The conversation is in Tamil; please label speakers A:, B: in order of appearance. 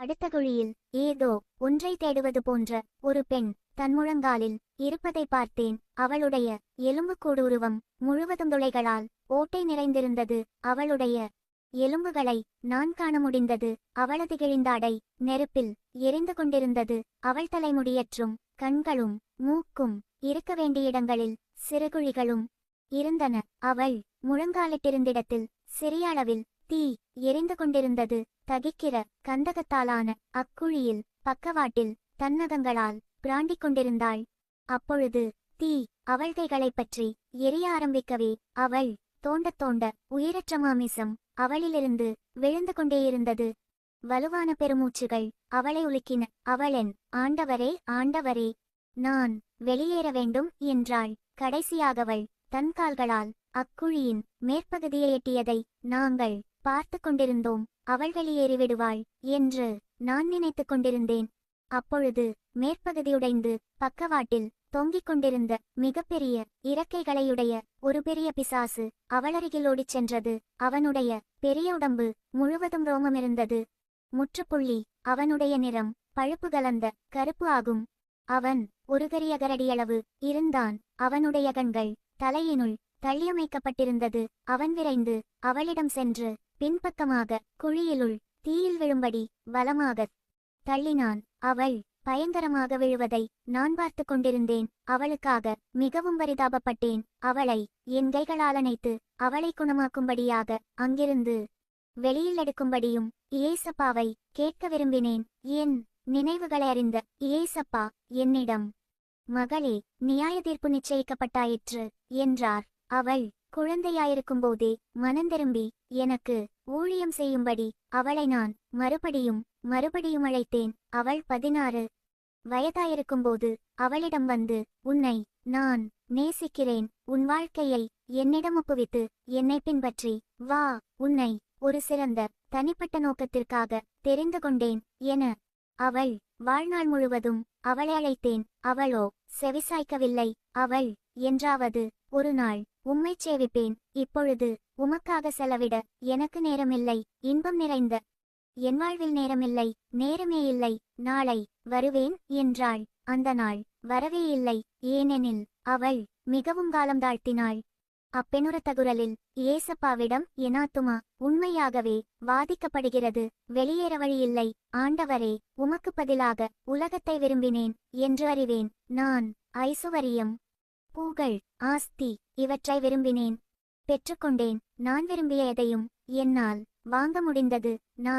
A: அடுத்த குழியில் ஏதோ ஒன்றை தேடுவது போன்ற ஒரு பெண் தன் முழங்காலில் இருப்பதை பார்த்தேன். அவளுடைய எலும்புக்கூடு உருவம் முழுவதும் துளைகளால் ஓட்டை நிறைந்திருந்தது. அவளுடைய எலும்புகளை நான் காண முடிந்தது. அவளது கிழிந்தாடை நெருப்பில் எரிந்து கொண்டிருந்தது. அவள் தலைமுடியற்றும் கண்களும் மூக்கும் இருக்க வேண்டிய இடங்களில் சிறுகுழிகளும் இருந்தன. அவள் முழங்காலிட்டிருந்திடத்தில் சிறிய அளவில் தீ எரிந்து கொண்டிருந்தது. தகிக்கிற கந்தகத்தாலான அக்குழியில் பக்கவாட்டில் தன்னகங்களால் பிராண்டிக் கொண்டிருந்தாள். அப்பொழுது தீ அவள் கைகளைப் பற்றி எரிய ஆரம்பிக்கவே அவள் தோண்டத் தோண்ட உயிரற்ற மாமிசம் அவளிலிருந்து விழுந்து கொண்டேயிருந்தது வலுவான பெருமூச்சுகள் அவளை உலுக்கின. அவளென் ஆண்டவரே ஆண்டவரே நான் வெளியேற வேண்டும் என்றாள். கடைசியாகவள் தன் கால்களால் அக்குழியின் மேற்பகுதியை எட்டியதை நாங்கள் பார்த்து கொண்டிருந்தோம். அவள் வெளியேறிவிடுவாள் என்று நான் நினைத்துக் கொண்டிருந்தேன். அப்பொழுது மேற்பகுதியுடைந்து பக்கவாட்டில் தொங்கிக் கொண்டிருந்த மிகப்பெரிய இறக்கைகளையுடைய ஒரு பெரிய பிசாசு அவளருகில் ஓடிச் சென்றது. அவனுடைய பெரிய உடம்பு முழுவதும் ரோமம் இருந்தது முற்றுப்புள்ளி அவனுடைய நிறம் பழுப்பு கலந்த கருப்பு ஆகும். அவன் ஒரு கரிய கரடியளவு இருந்தான். அவனுடைய கண்கள் தலையினுள் தள்ளியமைக்கப்பட்டிருந்தது. அவன் விரைந்து அவளிடம் சென்று பின்பக்கமாக குழியிலுள் தீயில் விழும்படி வலமாகத் தள்ளினான். அவள் பயங்கரமாக விழுவதை நான் பார்த்து கொண்டிருந்தேன். அவளுக்காக மிகவும் பரிதாபப்பட்டேன். அவளை என் கைகளால் அணைத்து அவளை குணமாக்கும்படியாக அங்கிருந்து வெளியில் எடுக்கும்படியும் இயேசப்பாவை கேட்க விரும்பினேன். என் நினைவுகளை அறிந்த இயேசப்பா என்னிடம் மகளே நியாய தீர்ப்பு நிச்சயிக்கப்பட்டாயிற்று என்றார். அவள் குழந்தையாயிருக்கும்போதே மனந்திரும்பி எனக்கு ஊழியம் செய்யும்படி அவளை நான் மறுபடியும் மறுபடியும் அழைத்தேன். அவள் பதினாறு வயதாயிருக்கும்போது அவளிடம் வந்து உன்னை நான் நேசிக்கிறேன். உன் வாழ்க்கையை என்னிடம் ஒப்புவித்து என்னை பின்பற்றி வா. உன்னை ஒரு சிறந்த தனிப்பட்ட நோக்கத்திற்காக தெரிந்து கொண்டேன் என அவள் வாழ்நாள் முழுவதும் அவளை அழைத்தேன். அவளோ செவிசாய்க்கவில்லை. அவள் என்றாவது ஒரு நாள் உம்மைச் சேவிப்பேன். இப்பொழுது உமக்காக செலவிட எனக்கு நேரமில்லை. இன்பம் நிறைந்த என் வாழ்வில் நேரமில்லை. நேரமே இல்லை. நாளை வருவேன் என்றாள். அந்த நாள் வரவே இல்லை. ஏனெனில் அவள் மிகவும் காலம் தாழ்த்தினாள். அப்பெணுரத்த தகுரலில் ஏசப்பாவிடம் எனாத்துமா உண்மையாகவே வாதிக்கப்படுகிறது. வெளியேற வழியில்லை ஆண்டவரே உமக்கு பதிலாக உலகத்தை விரும்பினேன் என்று அறிவேன். நான் ஐசுவரியம் பூகள் ஆஸ்தி இவற்றை விரும்பினேன். பெற்றுக்கொண்டேன். நான் விரும்பிய எதையும் என்னால் வாங்க முடிந்தது. நான்